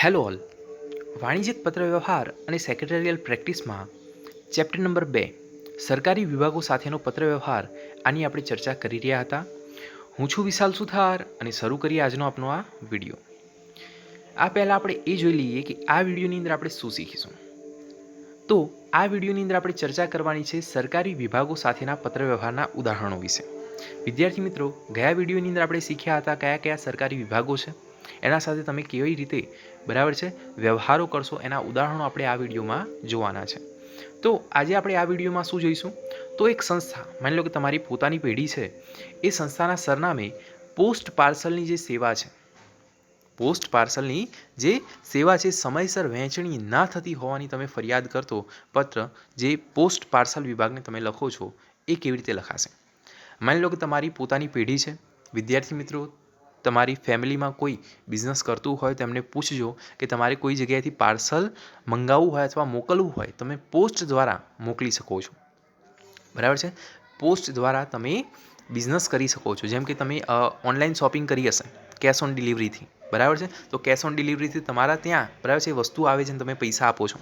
Hello all. વાણિજ્યિક પત્રવ્યવહાર અને secretarial પ્રેક્ટિસમાં chapter number બે, સરકારી વિભાગો સાથેનો પત્રવ્યવહાર આની આપણે ચર્ચા કરી રહ્યા હતા. હું છું વિશાલ સુથાર અને શરૂ કરીએ આજનો આપનો આ વીડિયો. આ પહેલાં આપણે એ જોઈ લઈએ કે આ વિડીયોની અંદર આપણે શું શીખીશું. તો આ વિડીયોની અંદર આપણે ચર્ચા કરવાની છે સરકારી વિભાગો સાથેના પત્રવ્યવહારના ઉદાહરણો વિશે. વિદ્યાર્થી મિત્રો, ગયા વિડીયોની અંદર આપણે શીખ્યા હતા કયા કયા સરકારી વિભાગો છે. એના સાથે તમે કેવી રીતે બરાબર છે? વ્યવહારો કરશો, એના ઉદાહરણો આપણે આ વિડીયોમાં જોવાના છે. તો આજે આપણે આ વિડીયોમાં શું જોઈશું? તો એક સંસ્થા, માની લો કે તમારી પોતાની પેઢી છે, એ સંસ્થાના સરનામે પોસ્ટ પાર્સલની જે સેવા છે, પોસ્ટ પાર્સલની જે સેવા છે, સમયસર વહેંચણી ના થતી હોવાની તમે ફરિયાદ કરતો પત્ર, જે પોસ્ટ પાર્સલ વિભાગને તમે લખો છો, એ કેવી રીતે લખાશે? માની લો કે તમારી પોતાની પેઢી છે, વિદ્યાર્થી મિત્રો તમારી ફેમિલીમાં કોઈ બિઝનેસ કરતું હોય, તેમને પૂછજો કે તમારે કોઈ જગ્યાએથી પાર્સલ મંગાવવું હોય અથવા મોકલવું હોય, તમે પોસ્ટ દ્વારા મોકલી શકો છો. બરાબર છે? પોસ્ટ દ્વારા તમે બિઝનેસ કરી શકો છો. જેમ કે તમે ઓનલાઈન શોપિંગ કરી હશે કેશ ઓન ડિલિવરીથી બરાબર છે? તો કેશ ઓન ડિલિવરીથી તમારા ત્યાં, બરાબર છે, વસ્તુ આવે છે અને તમે પૈસા આપો છો.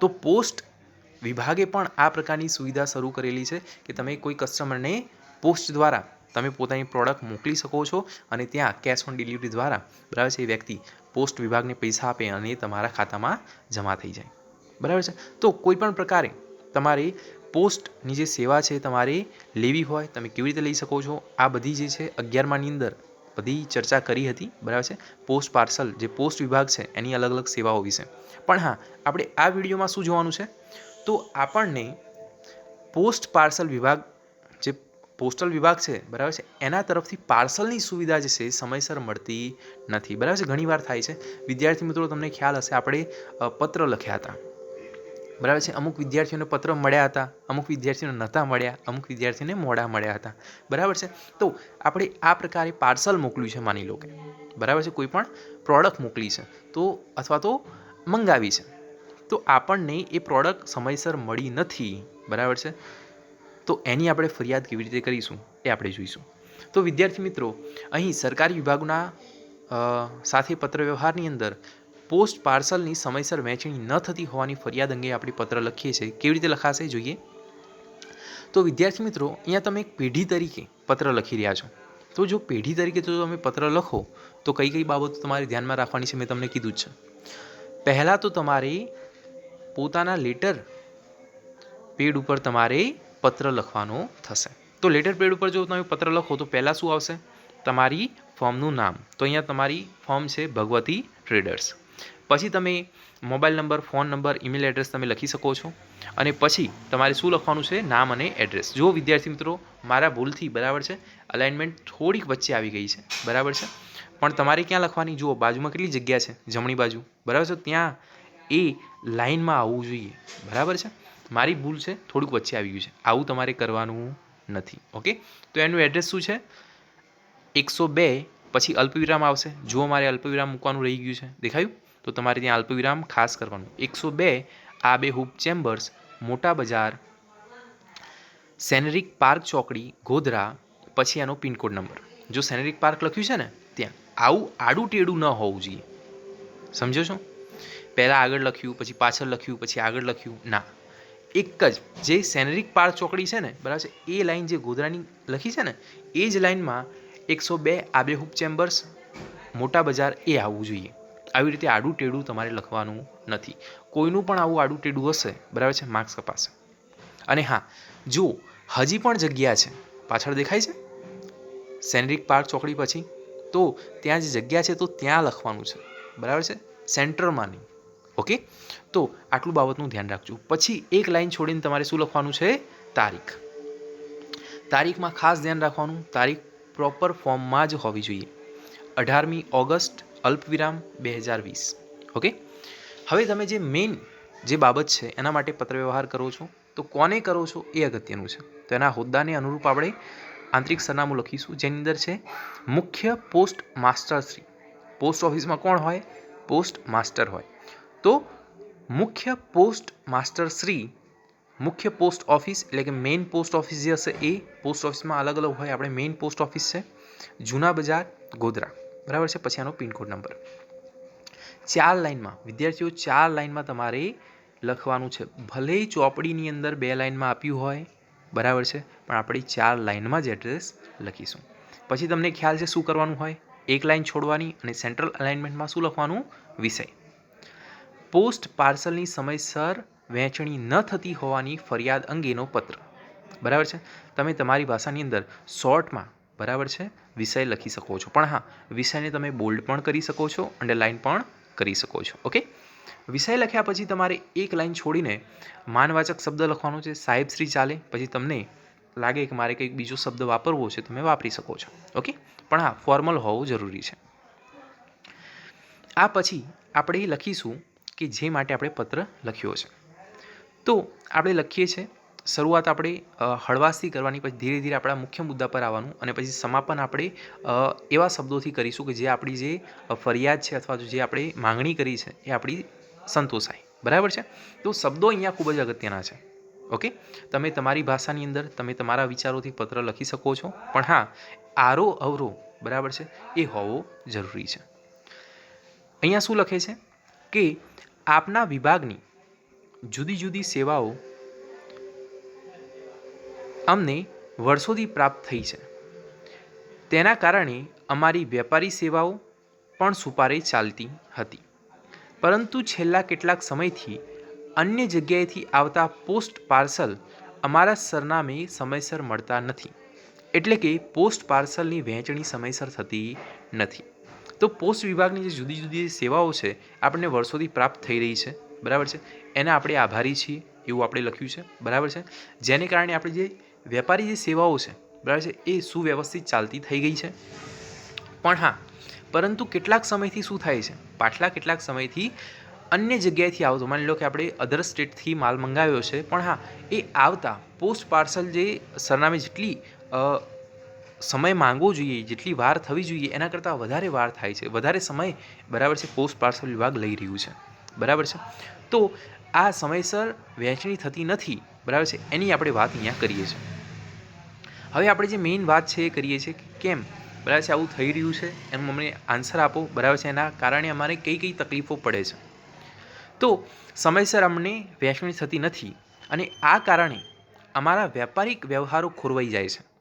તો પોસ્ટ વિભાગે પણ આ પ્રકારની સુવિધા શરૂ કરેલી છે કે તમે કોઈ કસ્ટમરને પોસ્ટ દ્વારા તમે પોતાની પ્રોડક્ટ મોકલી શકો છો અને ત્યાં કેશ ઓન ડિલિવરી દ્વારા બરાબર છે, એ વ્યક્તિ પોસ્ટ વિભાગને પૈસા આપે અને તમારા ખાતામાં જમા થઈ જાય. બરાબર છે? તો કોઈ પણ પ્રકારે તમારે પોસ્ટની જે સેવા છે, તમારે લેવી હોય, તમે કેવી રીતે લઈ શકો છો, આ બધી જે છે અગિયારમાની અંદર બધી ચર્ચા કરી હતી, બરાબર છે? પોસ્ટ પાર્સલ જે પોસ્ટ વિભાગ છે, એની અલગ અલગ સેવાઓ વિશે. પણ હા, આપણે આ વિડીયોમાં શું જોવાનું છે? તો આપણને પોસ્ટ પાર્સલ વિભાગ પોસ્ટલ વિભાગ છે, બરાબર છે? એના તરફથી પાર્સલની સુવિધા જે છે, સમયસર મળતી નથી. બરાબર છે? ઘણીવાર થાય છે. વિદ્યાર્થી મિત્રો, તમને ખ્યાલ હશે, આપણે પત્ર લખ્યા હતા. બરાબર છે? અમુક વિદ્યાર્થીઓને પત્ર મળ્યા હતા, અમુક વિદ્યાર્થીઓને નહોતા મળ્યા, અમુક વિદ્યાર્થીઓને મોડા મળ્યા હતા. બરાબર છે? તો આપણે આ પ્રકારે પાર્સલ મોકલ્યું છે, માની લો કે. બરાબર છે? કોઈ પણ પ્રોડક્ટ મોકલી છે, તો અથવા તો મંગાવી છે. તો આપણને એ પ્રોડક્ટ સમયસર મળી નથી. બરાબર છે? તો એની આપણે ફરિયાદ કેવી રીતે કરીશું એ આપણે જોઈશું. તો વિદ્યાર્થી મિત્રો, અહીં સરકારી વિભાગના સાથે પત્ર વ્યવહારની અંદર પોસ્ટ પાર્સલની સમયસર વહેંચણી ન થતી હોવાની ફરિયાદ અંગે આપણે પત્ર લખીએ છીએ. કેવી રીતે લખાશે જોઈએ? તો વિદ્યાર્થી મિત્રો, અહીંયા તમે એક પેઢી તરીકે પત્ર લખી રહ્યા છો. તો જો પેઢી તરીકે જો તમે પત્ર લખો, તો કઈ કઈ બાબતો તમારે ધ્યાનમાં રાખવાની છે મેં તમને કીધું જ છે. પહેલાં તો તમારે પોતાના લેટર પેડ ઉપર તમારે પત્ર લખવાનો થશે. તો લેટર પેડ ઉપર જો તમે પત્ર લખો તો પહેલાં શું આવશે? તમારી ફોર્મનું નામ. તો અહીંયા તમારી ફોર્મ છે ભગવતી ટ્રેડર્સ પછી તમે mobile number, phone number email address તમે લખી શકો છો. અને પછી તમારે શું લખવાનું છે? નામ અને એડ્રેસ જો વિદ્યાર્થી મિત્રો, મારા ભૂલથી બરાબર છે? અલાઇનમેન્ટ થોડીક વચ્ચે આવી ગઈ છે. બરાબર છે? પણ તમારે ક્યાં લખવાની? જુઓ, બાજુમાં કેટલી જગ્યા છે? જમણી બાજુ. બરાબર છે? ત્યાં એ લાઇનમાં આવવું જોઈએ. બરાબર છે? મારી ભૂલ છે, થોડુંક વચ્ચે આવી ગયું છે. આવું તમારે કરવાનું નથી, ઓકે? તો એનું એડ્રેસ શું છે? એકસો બે, પછી અલ્પવિરામ આવશે. જો મારે અલ્પવિરામ મૂકવાનું રહી ગયું છે, દેખાયું? તો તમારે ત્યાં અલ્પવિરામ ખાસ કરવાનું. એકસો બે, આ આબેહૂબ ચેમ્બર્સ, મોટા બજાર, સેનરિક પાર્ક ચોકડી, ગોધરા, પછી એનો પિનકોડ નંબર. જો સેનરિક પાર્ક લખ્યું છે ને, ત્યાં. આવું આડું ટેડું ન હોવું જોઈએ. સમજો છો? પહેલાં આગળ લખ્યું, પછી પાછળ લખ્યું, પછી આગળ લખ્યું, ના. એક જ, જે સેનરિક પાર્ક ચોકડી છે ને, બરાબર છે, એ લાઈન જે ગોધરાની લખી છે ને, એ જ લાઈનમાં એકસો બે આબેહૂબ ચેમ્બર્સ મોટા બજાર એ આવવું જોઈએ. આવી રીતે આડું ટેડું તમારે લખવાનું નથી. કોઈનું પણ આવું આડું ટેડું હશે, બરાબર છે, માર્ક્સ કપાશે. અને હા જો હજી પણ જગ્યા છે. પાછળ દેખાય છે? સેનરિક પાર્ક ચોકડી પછી? તો ત્યાં જે જગ્યા છે, તો ત્યાં લખવાનું છે. બરાબર છે? સેન્ટરમાં નહીં. ઓકે તો આટલું બાબતનું ધ્યાન રાખજો. પછી એક લાઈન છોડીને તમારે શું લખવાનું છે? તારીખ. તારીખમાં ખાસ ધ્યાન રાખવાનું. તારીખ પ્રોપર ફોર્મમાં જ હોવી જોઈએ. અઢારમી ઓગસ્ટ અલ્પવિરામ બે હજાર વીસ. ઓકે હવે તમે જે મેઇન જે બાબત છે, એના માટે પત્ર વ્યવહાર કરો છો, તો કોને કરો છો એ અગત્યનું છે. તો એના હોદ્દાને અનુરૂપ આપણે આંતરિક સરનામું લખીશું, જેની અંદર છે, મુખ્ય પોસ્ટ માસ્ટર શ્રી. પોસ્ટ ઓફિસમાં કોણ હોય? પોસ્ટ માસ્ટર હોય. તો મુખ્ય પોસ્ટ માસ્ટર શ્રી, મુખ્ય પોસ્ટ ઓફિસ એટલે કે મેઇન પોસ્ટ ઓફિસ જે હશે એ પોસ્ટ ઓફિસમાં અલગ અલગ હોય. આપણે મેઇન પોસ્ટ ઓફિસ છે જૂના બજાર, ગોધરા. બરાબર છે? પછી આનો પિનકોડ નંબર. ચાર લાઇનમાં, વિદ્યાર્થીઓ ચાર લાઇનમાં તમારે લખવાનું છે. ભલે ચોપડીની અંદર બે લાઇનમાં આપ્યું હોય, બરાબર છે? પણ આપણે ચાર લાઇનમાં જ એડ્રેસ લખીશું. પછી તમને ખ્યાલ છે શું કરવાનું હોય? એક લાઇન છોડવાની અને સેન્ટ્રલ અલાઇનમેન્ટમાં શું લખવાનું? વિષય. પોસ્ટ પાર્સલની સમયસર વહેંચણી ન થતી હોવાની ફરિયાદ અંગેનો પત્ર. બરાબર છે? તમે તમારી ભાષાની અંદર શોર્ટમાં બરાબર છે? વિષય લખી શકો છો. પણ હા, વિષયને તમે બોલ્ડ પણ કરી શકો છો, અંડરલાઇન પણ કરી શકો છો. ઓકે? વિષય લખ્યા પછી તમારે એક લાઈન છોડીને માનવાચક શબ્દ લખવાનો છે. સાહેબ શ્રી ચાલે, પછી તમને લાગે કે મારે કંઈક બીજો શબ્દ વાપરવો છે, તમે વાપરી શકો છો. ઓકે? પણ હા, ફોર્મલ હોવું જરૂરી છે. આ પછી આપણે એ લખીશું કે જે માટે આપણે પત્ર લખ્યો છે. તો આપણે લખીએ છીએ, શરૂઆત આપણે હળવાશથી કરવાની, પછી ધીરે ધીરે આપણા મુખ્ય મુદ્દા પર આવવાનું અને પછી સમાપન આપણે એવા શબ્દોથી કરીશું કે જે આપણી જે ફરિયાદ છે અથવા તો જે આપણે માંગણી કરી છે એ આપણી સંતોષાય. બરાબર છે? તો શબ્દો અહીંયા ખૂબ જ અગત્યના છે. ઓકે? તમે તમારી ભાષાની અંદર, તમે તમારા વિચારોથી પત્ર લખી શકો છો. પણ હા, આરો અવરો, બરાબર છે? એ હોવો જરૂરી છે. અહીંયા શું લખે છે? કે આપના વિભાગની જુદી જુદી સેવાઓ અમને વર્ષોથી પ્રાપ્ત થઈ છે. તેના કારણે અમારી વેપારી સેવાઓ પણ સુપારે ચાલતી હતી. પરંતુ છેલ્લા કેટલાક સમયથી અન્ય જગ્યાએથી આવતા પોસ્ટ પાર્સલ અમારા સરનામે સમયસર મળતા નથી. એટલે કે પોસ્ટ પાર્સલની વહેંચણી સમયસર થતી નથી. તો પોસ્ટ વિભાગની જે જુદી જુદી સેવાઓ છે, આપણને વર્ષોથી પ્રાપ્ત થઈ રહી છે. બરાબર છે? એના આપણે આભારી છીએ, એવું આપણે લખ્યું છે. બરાબર છે? જેને કારણે આપણી જે વેપારી જે સેવાઓ છે, બરાબર છે, એ સુવ્યવસ્થિત ચાલતી થઈ ગઈ છે. પણ હા, પરંતુ કેટલાક સમયથી શું થાય છે? પાછલા કેટલાક સમયથી અન્ય જગ્યાએથી આવતો, માની લો કે આપણે અધર સ્ટેટથી માલ મંગાવ્યો છે, પણ હા, એ આવતા પોસ્ટ પાર્સલ જે સરનામે જેટલી સમય માંગવો જોઈએ, જેટલી વાર થવી જોઈએ, એના કરતાં વધારે વાર થાય છે. વધારે સમય બરાબર છે, પોસ્ટ પાર્સલ વિભાગ લઈ રહ્યું છે. બરાબર છે? તો આ સમયસર વહેંચણી થતી નથી. બરાબર છે? એની આપણે વાત અહીંયા કરીએ છીએ. હવે આપણે જે મેઇન વાત છે એ કરીએ છીએ કે કેમ? બરાબર છે? આવું થઈ રહ્યું છે. એનું અમને આન્સર આપો. બરાબર છે? એના કારણે અમારે કઈ કઈ તકલીફો પડે છે. તો સમયસર અમને વહેંચણી થતી નથી. અને આ કારણે અમારા વ્યાપારિક વ્યવહારો ખોરવાઈ જાય છે.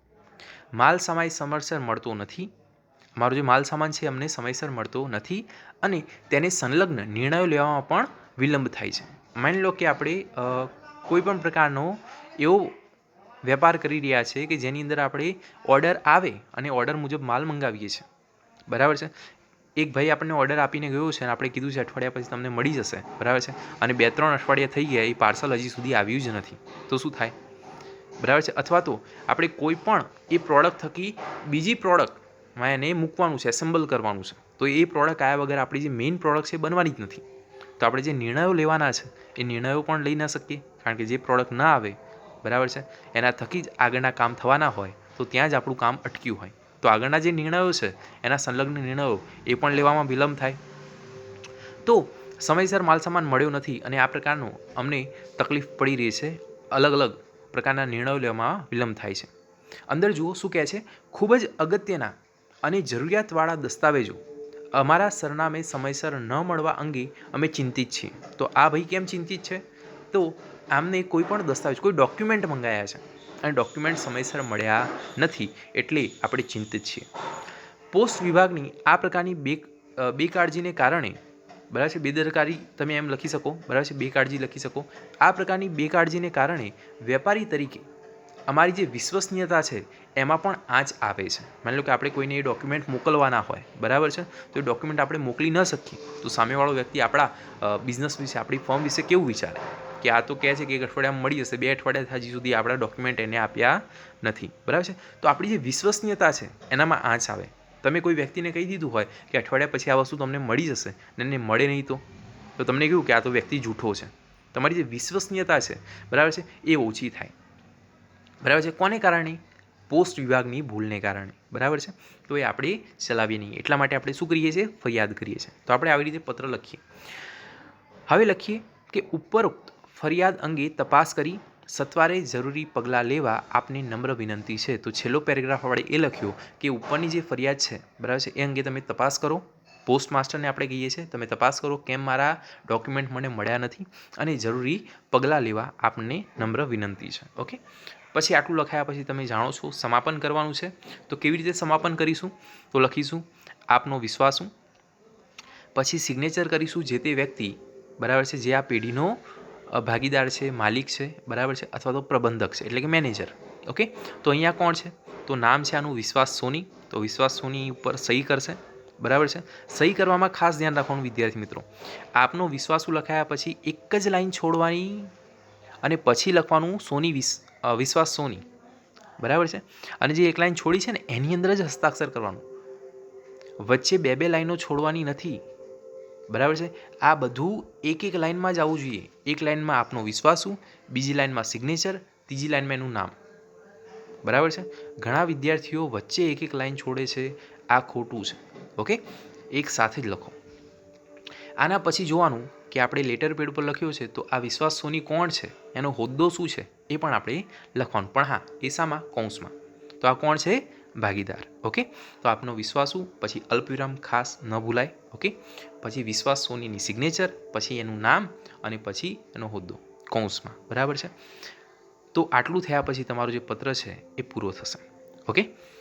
માલ સમય સમયસર મળતો નથી. અમારો જે માલ સામાન છે અમને સમયસર મળતો નથી અને તેને સંલગ્ન નિર્ણયો લેવામાં પણ વિલંબ થાય છે. માની લો કે આપણે કોઈ પણ પ્રકારનો એવો વેપાર કરી રહ્યા છે કે જેની અંદર આપણે ઓર્ડર આવે અને ઓર્ડર મુજબ માલ મંગાવીએ છીએ. બરાબર છે? એક ભાઈ આપણને ઓર્ડર આપીને ગયો છે અને આપણે કીધું છે અઠવાડિયા પછી તમને મળી જશે. બરાબર છે? અને બે ત્રણ અઠવાડિયા થઈ ગયા, એ પાર્સલ હજી સુધી આવ્યું જ નથી. તો શું થાય? બરાબર છે? અથવા તો આપણે કોઈ પણ એ પ્રોડક્ટ થકી બીજી પ્રોડક્ટમાં એને મૂકવાનું છે એસેમ્બલ કરવાનું છે. તો એ પ્રોડક્ટ આવ્યા વગર આપણી જે મેઇન પ્રોડક્ટ છે બનવાની જ નથી. તો આપણે જે નિર્ણયો લેવાના છે, એ નિર્ણયો પણ લઈ ન શકીએ. કારણ કે જે પ્રોડક્ટ ના આવે, બરાબર છે? એના થકી જ આગળના કામ થવાના હોય, તો ત્યાં જ આપણું કામ અટક્યું હોય. તો આગળના જે નિર્ણયો છે, એના સંલગ્ન નિર્ણયો, એ પણ લેવામાં વિલંબ થાય. તો સમયસર માલસામાન મળ્યો નથી અને આ પ્રકારનો અમને તકલીફ પડી રહી છે અલગ અલગ પ્રકારના નિર્ણયો લેવામાં વિલંબ થાય છે. અંદર જુઓ શું કહે છે, ખૂબ જ અગત્યના અને જરૂરિયાતવાળા દસ્તાવેજો. અમારા સરનામે સમયસર ન મળવા અંગે અમે ચિંતિત છીએ. તો આ ભાઈ કેમ ચિંતિત છે? તો આમને કોઈ પણ દસ્તાવેજ, કોઈ ડોક્યુમેન્ટ મંગાયા છે અને ડોક્યુમેન્ટ સમયસર મળ્યા નથી એટલે આપણે ચિંતિત છીએ. પોસ્ટ વિભાગની આ પ્રકારની બે બેકાળજીને કારણે બરાબર છે? બેદરકારી તમે એમ લખી શકો, બરાબર છે? બેકાળજી લખી શકો. આ પ્રકારની બેકાળજીને કારણે વેપારી તરીકે અમારી જે વિશ્વસનીયતા છે, એમાં પણ આંચ આવે છે. માની લો કે આપણે કોઈને એ ડોક્યુમેન્ટ મોકલવાના હોય, બરાબર છે? તો એ ડોક્યુમેન્ટ આપણે મોકલી ન શકીએ. તો સામેવાળો વ્યક્તિ આપણા બિઝનેસ વિશે, આપણી ફર્મ વિશે કેવું વિચારે? કે આ તો કહે છે કે એક અઠવાડિયામાં મળી જશે, બે અઠવાડિયા હજી સુધી આપણા ડોક્યુમેન્ટ એને આપ્યા નથી. બરાબર છે? તો આપણી જે વિશ્વસનીયતા છે, એનામાં આંચ આવે. તમે કોઈ વ્યક્તિને કહી દીધું હોય કે અઠવાડિયા પછી આ વસ્તુ તમને મળી જશે ને એને મળે નહીં તો? તો તમને કેવું કે આ તો વ્યક્તિ જૂઠો છે? તમારી જે વિશ્વસનીયતા છે, બરાબર છે, એ ઓછી થાય. બરાબર છે, કોને કારણે? પોસ્ટ વિભાગની ભૂલને કારણે. બરાબર છે? તો એ આપણે ચલાવીએ નહીં. એટલા માટે આપણે શું કરીએ છીએ? ફરિયાદ કરીએ છીએ. તો આપણે આવી રીતે પત્ર લખીએ. હવે લખીએ કે ઉપરોક્ત ફરિયાદ અંગે તપાસ કરી સત્વારે જરૂરી પગલાં લેવા આપને નમ્ર વિનંતી છે. તો છેલ્લો પેરેગ્રાફ આપણે એ લખ્યો કે ઉપરની જે ફરિયાદ છે, બરાબર છે, એ અંગે તમે તપાસ કરો. પોસ્ટ માસ્ટરને આપણે કહીએ છીએ, તમે તપાસ કરો કેમ મારા ડોક્યુમેન્ટ મને મળ્યા નથી અને જરૂરી પગલાં લેવા આપને નમ્ર વિનંતી છે. ઓકે? પછી આટલું લખાયા પછી તમે જાણો છો સમાપન કરવાનું છે. તો કેવી રીતે સમાપન કરીશું? તો લખીશું, આપનો વિશ્વાસ. પછી સિગ્નેચર કરીશું જે તે વ્યક્તિ, બરાબર છે, જે આ પેઢીનો ભાગીદાર છે, માલિક છે, બરાબર છે, અથવા તો પ્રબંધક છે, એટલે કે મેનેજર. ઓકે? તો અહીંયા કોણ છે? તો નામ છે આનું વિશ્વાસ સોની. તો વિશ્વાસ સોની ઉપર સહી કરશે. બરાબર છે? સહી કરવામાં ખાસ ધ્યાન રાખવાનું વિદ્યાર્થી મિત્રો. આપનો વિશ્વાસુ લખાયા પછી એક જ લાઈન છોડવાની અને પછી લખવાનું સોની વિસ વિશ્વાસ સોની. બરાબર છે? અને જે એક લાઈન છોડી છે ને, એની અંદર જ હસ્તાક્ષર કરવાનું. વચ્ચે બે બે લાઈનો છોડવાની નથી. બરાબર છે? આ બધું એક એક લાઈનમાં જ આવવું જોઈએ. એક લાઈનમાં આપનો વિશ્વાસુ બીજી લાઇનમાં સિગ્નેચર ત્રીજી લાઇનમાં એનું નામ. બરાબર છે? ઘણા વિદ્યાર્થીઓ વચ્ચે એક એક લાઈન છોડે છે. આ ખોટું છે. ઓકે? એક સાથે જ લખો. આના પછી જોવાનું કે આપણે લેટર પેડ પર લખ્યો છે તો આ વિશ્વાસ સોની કોણ છે? એનો હોદ્દો શું છે? એ પણ આપણે લખવાનું. પણ હા, એ શામાં, કૌંસમાં. તો આ કોણ છે? ભાગીદાર, ઓકે? તો આપનો વિશ્વાસુ પછી અલ્પવિરામ ખાસ ન ભૂલાય, ઓકે? પછી વિશ્વાસ સોનીની સિગ્નેચર પછી એનું નામ અને પછી એનો હોદ્દો, કૌંસમાં, બરાબર છે? તો આટલું થયા પછી તમારો જે પત્ર છે એ પૂરો થશે, ઓકે?